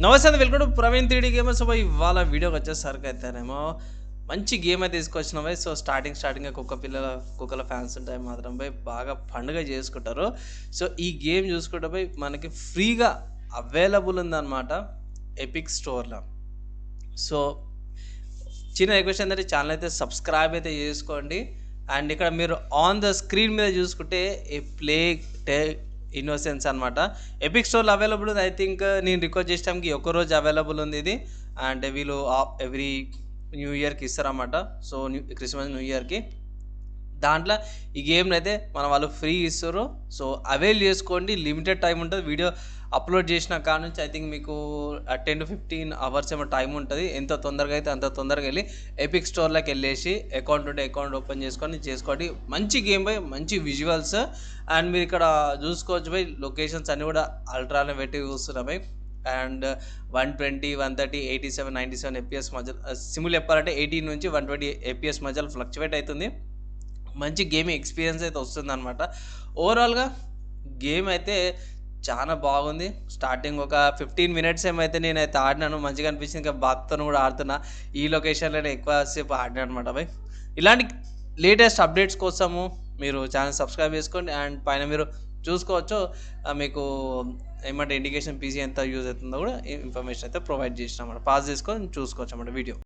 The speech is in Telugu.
Namaste welcome to Praveen three D gamers. So ఇవాళ వీడియోకి వచ్చేసరికి అయితేనేమో మంచి గేమ్ అయితే తీసుకొచ్చినాం సో స్టార్టింగ్ స్టార్టింగ్ కుక్క పిల్లల కుక్కల ఫ్యాన్స్ ఉంటాయి మాత్రం పోయి బాగా పండుగ చేసుకుంటారు. సో ఈ గేమ్ చూసుకుంటే పోయి మనకి ఫ్రీగా అవైలబుల్ ఉందన్నమాట ఎపిక్ స్టోర్లో సో చిన్న రిక్వెస్ట్ ఏంటంటే ఛానల్ అయితే సబ్స్క్రైబ్ అయితే చేసుకోండి. అండ్ ఇక్కడ మీరు ఆన్ ద స్క్రీన్ మీద చూసుకుంటే ఏ ప్లే టే ఇన్నోసెన్స్ అనమాట ఎపిక్ స్టోర్లో అవైలబుల్ ఉంది. ఐ థింక్ uh, నేను రికార్డ్ చేసే టైంకి ఒక రోజు అవైలబుల్ ఉంది ఇది. అండ్ వీళ్ళు ఎవ్రీ న్యూ ఇయర్కి ఇస్తారన్నమాట. సో న్యూ క్రిస్మస్ న్యూ ఇయర్కి దాంట్లో ఈ గేమ్ని అయితే మన వాళ్ళు ఫ్రీ ఇస్తారు సో అవైల్ చేసుకోండి. లిమిటెడ్ టైం ఉంటుంది. వీడియో అప్లోడ్ చేసిన కాడ నుంచి ఐ థింక్ మీకు టెన్ టు ఫిఫ్టీన్ అవర్స్ ఏమో టైం ఉంటుంది. ఎంత తొందరగా అయితే అంత తొందరగా వెళ్ళి ఎపిక్ స్టోర్లోకి వెళ్ళేసి అకౌంట్ ఉంటే అకౌంట్ ఓపెన్ చేసుకొని చేసుకోండి. మంచి గేమ్ బై మంచి విజువల్స్ అండ్ మీరు ఇక్కడ చూసుకోవచ్చు బై లొకేషన్స్ అన్నీ కూడా అల్ట్రాలో పెట్టి చూస్తున్నాం bye. And one twenty one thirty eighty seven ninety seven FPS మధ్య సిమ్లు చెప్పాలంటే ఎయిటీన్ నుంచి వన్ ట్వంటీ ఎపిఎస్ మధ్యలో ఫ్లక్చువేట్ అవుతుంది. మంచి గేమింగ్ ఎక్స్పీరియన్స్ అయితే వస్తుంది అనమాట ఓవరాల్గా గేమ్ అయితే చాలా బాగుంది. స్టార్టింగ్ ఒక ఫిఫ్టీన్ మినిట్స్ ఏమైతే నేనైతే ఆడినాను. మంచిగా అనిపించింది. ఇంకా బాక్తో కూడా ఆడుతున్నా. ఈ లొకేషన్లోనే ఎక్కువసేపు ఆడినా అనమాట బై ఇలాంటి లేటెస్ట్ అప్డేట్స్ కోసము మీరు ఛానల్ సబ్స్క్రైబ్ చేసుకోండి. అండ్ పైన మీరు చూసుకోవచ్చు. మీకు ఏమంటే ఇండికేషన్ పీసీ ఎంత యూజ్ అవుతుందో కూడా ఇన్ఫర్మేషన్ అయితే ప్రొవైడ్ చేసినాం అన్నమాట. పాస్ చేసుకొని చూసుకోవచ్చు అన్నమాట వీడియో